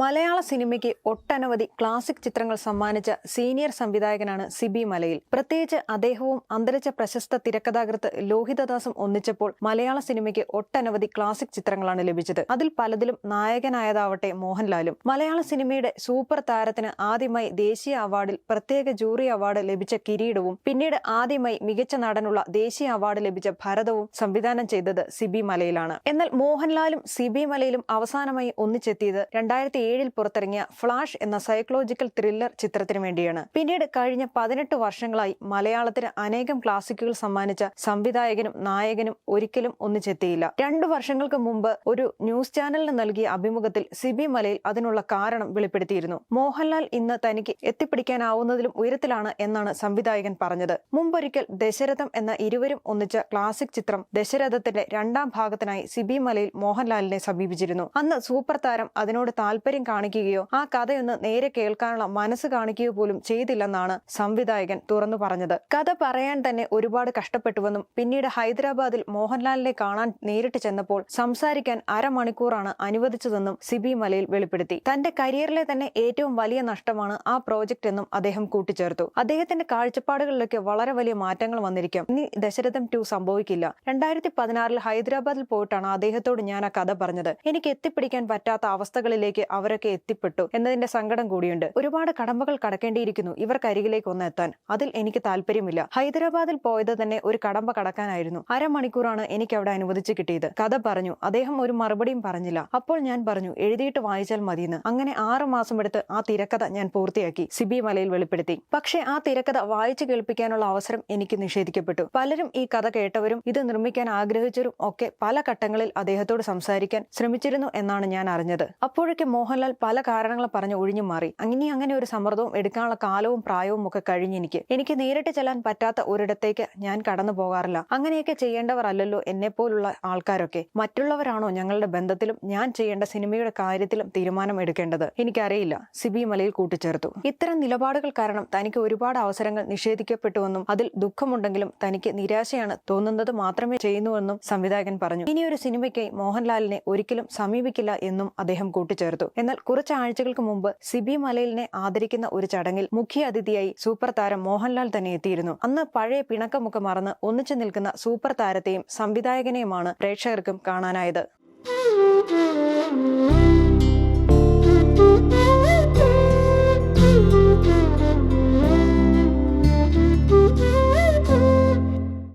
മലയാള സിനിമയ്ക്ക് ഒട്ടനവധി ക്ലാസിക് ചിത്രങ്ങൾ സമ്മാനിച്ച സീനിയർ സംവിധായകനാണ് സിബി മലയിൽ. പ്രത്യേകിച്ച് അദ്ദേഹവും അന്തരിച്ച പ്രശസ്ത തിരക്കഥാകൃത്ത് ലോഹിതദാസും ഒന്നിച്ചപ്പോൾ മലയാള സിനിമയ്ക്ക് ഒട്ടനവധി ക്ലാസിക് ചിത്രങ്ങളാണ് ലഭിച്ചത്. അതിൽ പലതിലും നായകനായതാവട്ടെ മോഹൻലാലും. മലയാള സിനിമയുടെ സൂപ്പർ താരത്തിന് ആദ്യമായി ദേശീയ അവാർഡിൽ പ്രത്യേക ജൂറി അവാർഡ് ലഭിച്ച കിരീടവും പിന്നീട് ആദ്യമായി മികച്ച നടനുള്ള ദേശീയ അവാർഡ് ലഭിച്ച ഭരതവും സംവിധാനം ചെയ്തത് സിബി മലയിലാണ്. എന്നാൽ മോഹൻലാലും സിബി മലയിലും അവസാനമായി ഒന്നിച്ചെത്തിയത് രണ്ടായിരത്തി ഏഴിൽ പുറത്തിറങ്ങിയ ഫ്ലാഷ് എന്ന സൈക്കോളജിക്കൽ ത്രില്ലർ ചിത്രത്തിനു വേണ്ടിയാണ്. പിന്നീട് കഴിഞ്ഞ പതിനെട്ട് വർഷങ്ങളായി മലയാളത്തിന് അനേകം ക്ലാസിക്കുകൾ സമ്മാനിച്ച സംവിധായകനും നായകനും ഒരിക്കലും ഒന്നിച്ചെത്തിയില്ല. രണ്ടു വർഷങ്ങൾക്ക് മുമ്പ് ഒരു ന്യൂസ് ചാനലിന് നൽകിയ അഭിമുഖത്തിൽ സിബി മലയിൽ അതിനുള്ള കാരണം വെളിപ്പെടുത്തിയിരുന്നു. മോഹൻലാൽ ഇന്ന് തനിക്ക് എത്തിപ്പിടിക്കാനാവുന്നതിലും ഉയരത്തിലാണ് എന്നാണ് സംവിധായകൻ പറഞ്ഞത്. മുമ്പൊരിക്കൽ ദശരഥം എന്ന ഇരുവരും ഒന്നിച്ച ക്ലാസിക് ചിത്രം ദശരഥത്തിന്റെ രണ്ടാം ഭാഗത്തിനായി സിബി മലയിൽ മോഹൻലാലിനെ സമീപിച്ചിരുന്നു. അന്ന് സൂപ്പർ താരം അതിനോട് താല്പര്യം കാണിക്കുകയോ ആ കഥയൊന്ന് നേരെ കേൾക്കാനുള്ള മനസ്സ് കാണിക്കുകയോ പോലും ചെയ്തില്ലെന്നാണ് സംവിധായകൻ തുറന്നു പറഞ്ഞത്. കഥ പറയാൻ തന്നെ ഒരുപാട് കഷ്ടപ്പെട്ടുവെന്നും പിന്നീട് ഹൈദരാബാദിൽ മോഹൻലാലിനെ കാണാൻ നേരിട്ട് ചെന്നപ്പോൾ സംസാരിക്കാൻ അരമണിക്കൂറാണ് അനുവദിച്ചതെന്നും സിബി മലയിൽ വെളിപ്പെടുത്തി. തന്റെ കരിയറിലെ തന്നെ ഏറ്റവും വലിയ നഷ്ടമാണ് ആ പ്രോജക്റ്റ് എന്നും അദ്ദേഹം കൂട്ടിച്ചേർത്തു. അദ്ദേഹത്തിന്റെ കാഴ്ചപ്പാടുകളിലൊക്കെ വളരെ വലിയ മാറ്റങ്ങൾ വന്നിരിക്കും. ഇനി ദശരഥം ടു സംഭവിക്കില്ല. രണ്ടായിരത്തി പതിനാറിൽ ഹൈദരാബാദിൽ പോയിട്ടാണ് അദ്ദേഹത്തോട് ഞാൻ ആ കഥ പറഞ്ഞത്. എനിക്ക് എത്തിപ്പിടിക്കാൻ പറ്റാത്ത അവസ്ഥകളിലേക്ക് അവരൊക്കെ എത്തിപ്പെട്ടു എന്നതിന്റെ സങ്കടം കൂടിയുണ്ട്. ഒരുപാട് കടമ്പകൾ കടക്കേണ്ടിയിരിക്കുന്നു ഇവർക്കരികിലേക്ക് ഒന്ന് എത്താൻ. അതിൽ എനിക്ക് താല്പര്യമില്ല. ഹൈദരാബാദിൽ പോയത് തന്നെ ഒരു കടമ്പ കടക്കാനായിരുന്നു. അരമണിക്കൂറാണ് എനിക്ക് അവിടെ അനുവദിച്ചു കിട്ടിയത്. കഥ പറഞ്ഞു. അദ്ദേഹം ഒരു മറുപടിയും പറഞ്ഞില്ല. അപ്പോൾ ഞാൻ പറഞ്ഞു എഴുതിയിട്ട് വായിച്ചാൽ മതിയെന്ന്. അങ്ങനെ ആറ് മാസം എടുത്ത് ആ തിരക്കഥ ഞാൻ പൂർത്തിയാക്കി. സിബി മലയിൽ വെളിപ്പെടുത്തി. പക്ഷേ ആ തിരക്കഥ വായിച്ചു കേൾപ്പിക്കാനുള്ള അവസരം എനിക്ക് നിഷേധിക്കപ്പെട്ടു. പലരും ഈ കഥ കേട്ടവരും ഇത് നിർമ്മിക്കാൻ ആഗ്രഹിച്ചവരും ഒക്കെ പല ഘട്ടങ്ങളിൽ അദ്ദേഹത്തോട് സംസാരിക്കാൻ ശ്രമിച്ചിരുന്നു എന്നാണ് ഞാൻ അറിഞ്ഞത്. അപ്പോഴൊക്കെ മോഹൻലാൽ പല കാരണങ്ങൾ പറഞ്ഞ് ഒഴിഞ്ഞു മാറി. അങ്ങനെ അങ്ങനെ ഒരു സമ്മർദ്ദവും എടുക്കാനുള്ള കാലവും പ്രായവും ഒക്കെ കഴിഞ്ഞെനിക്ക് എനിക്ക്. നേരിട്ട് ചെല്ലാൻ പറ്റാത്ത ഒരിടത്തേക്ക് ഞാൻ കടന്നു പോകാറില്ല. അങ്ങനെയൊക്കെ ചെയ്യേണ്ടവർ അല്ലല്ലോ എന്നെ പോലുള്ള ആൾക്കാരൊക്കെ. മറ്റുള്ളവരാണോ ഞങ്ങളുടെ ബന്ധത്തിലും ഞാൻ ചെയ്യേണ്ട സിനിമയുടെ കാര്യത്തിലും തീരുമാനം എടുക്കേണ്ടത്? എനിക്കറിയില്ല. സിബി മലയിൽ കൂട്ടിച്ചേർത്തു. ഇത്തരം നിലപാടുകൾ കാരണം തനിക്ക് ഒരുപാട് അവസരങ്ങൾ നിഷേധിക്കപ്പെട്ടുവെന്നും അതിൽ ദുഃഖമുണ്ടെങ്കിലും തനിക്ക് നിരാശയാണ് തോന്നുന്നത് മാത്രമേ ചെയ്യുന്നുവെന്നും സംവിധായകൻ പറഞ്ഞു. ഇനിയൊരു സിനിമയ്ക്കായി മോഹൻലാലിനെ ഒരിക്കലും സമീപിക്കില്ല എന്നും അദ്ദേഹം കൂട്ടിച്ചേർത്തു. എന്നാൽ കുറച്ച് ആഴ്ചകൾക്ക് മുമ്പ് സിബി മലയിലിനെ ആദരിക്കുന്ന ഒരു ചടങ്ങിൽ മുഖ്യ അതിഥിയായി സൂപ്പർ താരം മോഹൻലാൽ തന്നെ എത്തിയിരുന്നു അന്ന് പഴയ പിണക്കമൊക്കെ മറന്ന് ഒന്നിച്ചു നിൽക്കുന്ന സൂപ്പർ താരത്തെയും സംവിധായകനെയുമാണ് പ്രേക്ഷകർക്കും കാണാനായത്.